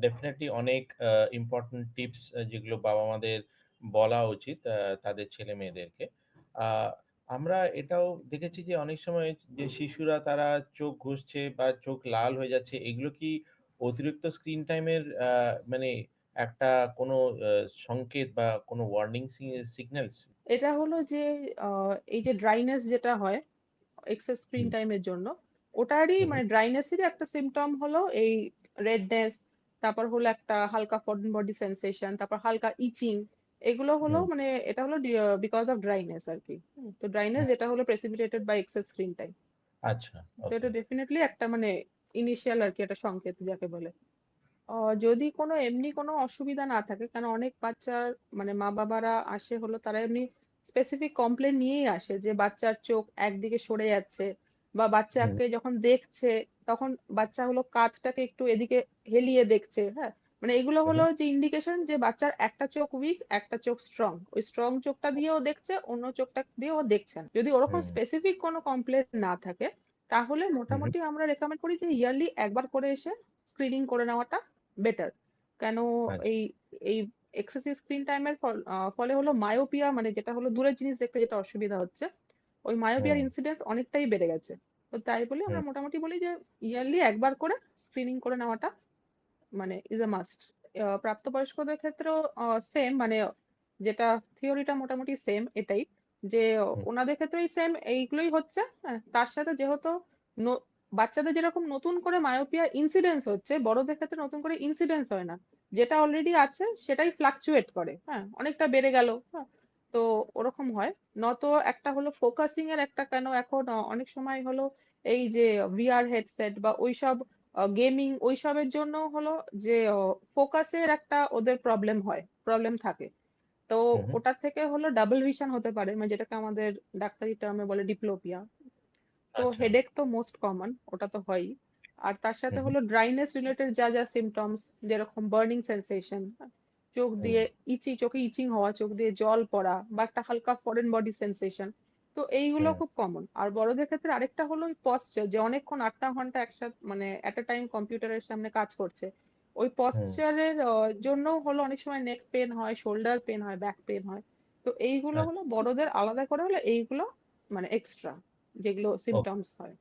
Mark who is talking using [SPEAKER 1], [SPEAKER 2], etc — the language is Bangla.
[SPEAKER 1] ডেফিনিটলি অনেক ইম্পোর্টেন্ট টিপস যেগুলো বাবা-মাদের বলা উচিত তাদের ছেলে-মেয়েদেরকে। আমরা এটাও দেখেছি যে অনেক সময় যে শিশুরা তারা চোখ ঘষছে বা চোখ লাল হয়ে যাচ্ছে, এগুলো কি অতিরিক্ত স্ক্রিন টাইমের মানে একটা কোনো সংকেত বা কোনো ওয়ার্নিং সিগন্যালস?
[SPEAKER 2] এটা হলো যে এই যে ড্রাইনেস যেটা হয় এক্সেস স্ক্রিন টাইমের জন্য, ওটারই মানে ড্রাইনেস এরই একটা সিম্পটম হলো এই রেডনেস, তারপর হলো একটা হালকা ফরেন বডি সেনসেশন, তারপর হালকা ইচিং এগুলো হলো মানে এটা হলো বিকজ অফ ড্রাইনেস আর কি তো ড্রাইনেস যেটা হলো precipitated by excess screen time.
[SPEAKER 1] আচ্ছা,
[SPEAKER 2] তো এটা ডেফিনিটলি একটা মানে ইনিশিয়াল আর কি একটা সংকেত যাকে বলে। যদি কোনো এমনি কোনো অসুবিধা না থাকে, কারণ অনেক বাচ্চার মানে মা-বাবারা আসে হলো তারা এমনি স্পেসিফিক কমপ্লেইন নিয়েই আসে যে বাচ্চার চোখ একদিকে সরে যাচ্ছে বা বাচ্চাকে যখন দেখছে তখন বাচ্চা হলো কাঁধটাকে একটু এদিকে হেলিয়ে দেখছে, হ্যাঁ? মানে এগুলো হলো যে ইন্ডিকেশন যে বাচ্চার একটা চোখ উইক, একটা চোখ স্ট্রং। ওই স্ট্রং চোখটা দিয়েও দেখছে, অন্য চোখটা দিয়ে ও দেখছে না। যদি ওরকম স্পেসিফিক কোনো কমপ্লেইন না থাকে, তাহলে। মোটামুটি আমরা রেকমেন্ড করি যে ইয়ারলি একবার করে এসে স্ক্রিনিং করে নেওয়াটা বেটার। কেন
[SPEAKER 1] আচ্ছা।
[SPEAKER 2] এই এই এক্সেসিভ স্ক্রিন টাইমের ফল হলো মায়োপিয়া মানে যেটা হলো দূরের জিনিস দেখতে যেটা অসুবিধা হচ্ছে, ওই মায়োপিয়ার ইনসিডেন্স অনেকটাই বেড়ে গেছে। তো তাই বলে আমরা মোটামুটি বলি যে ইয়ারলি একবার করে স্ক্রিনিং করে নেওয়াটা মানে ইস আ মাস্ট। প্রাপ্তবয়স্কদের ক্ষেত্রেও সেম মানে যেটা থিওরিটা মোটামুটি সেম এটাই। যে ওনাদের ক্ষেত্রেও সেম এইগুলোই হচ্ছে। হ্যাঁ? তার সাথে যেহেতু বাচ্চাদের যেরকম নতুন করে মায়োপিয়া ইনসিডেন্স হচ্ছে, বড়দের ক্ষেত্রে নতুন করে ইনসিডেন্স হয় না। যেটা অলরেডি আছে সেটাই ফ্লাকচুয়েট করে। হ্যাঁ? অনেকটা বেড়ে গেল। হ্যাঁ? তো ওরকম হয়। নয়তো একটা হলো ফোকাসিং এর একটা কেন এখন অনেক সময় হলো এই যে VR হেডসেট বা ওইসব গেমিং ওইসবের জন্য হলো যে ফোকাসের একটা ওদের প্রবলেম হয়, প্রবলেম থাকে। তো। ওটার থেকে হলো ডাবল ভিশন হতে পারে। মানে যেটাকে আমাদের ডাক্তারি টার্মে বলে ডিপ্লোপিয়া। তো
[SPEAKER 1] আচ্ছা।
[SPEAKER 2] হেডেক তো মোস্ট কমন, ওটা তো হয়ই। আর তার সাথে হলো ড্রাইনেস রিলেটেড যা, যা সিম্পটমস যেরকম বার্নিং সেনসেশন, চোখ দিয়ে ইচি চোখে ইচিং হওয়া, চোখ দিয়ে জল পড়া বা একটা হালকা ফরেন বডি সেনসেশন। তো এইগুলো খুব কমন। আর বড়দের ক্ষেত্রে আরেকটা হলো ওই পশ্চার যে অনেকক্ষণ ৮ টা ঘণ্টা একসাথ মানে এট আ টাইম কম্পিউটারের সামনে কাজ করছে। ওই পশ্চারের অ জন্যও হলো অনেক সময় নেক পেইন হয়, শোল্ডার পেইন হয়, ব্যাক পেইন হয়। তো এইগুলো হলো
[SPEAKER 1] আচ্ছা।
[SPEAKER 2] বড়দের আলাদা করে হলো এইগুলো মানে এক্সট্রা যেগুলো
[SPEAKER 1] ওকে।
[SPEAKER 2] সিম্পটমস হয়।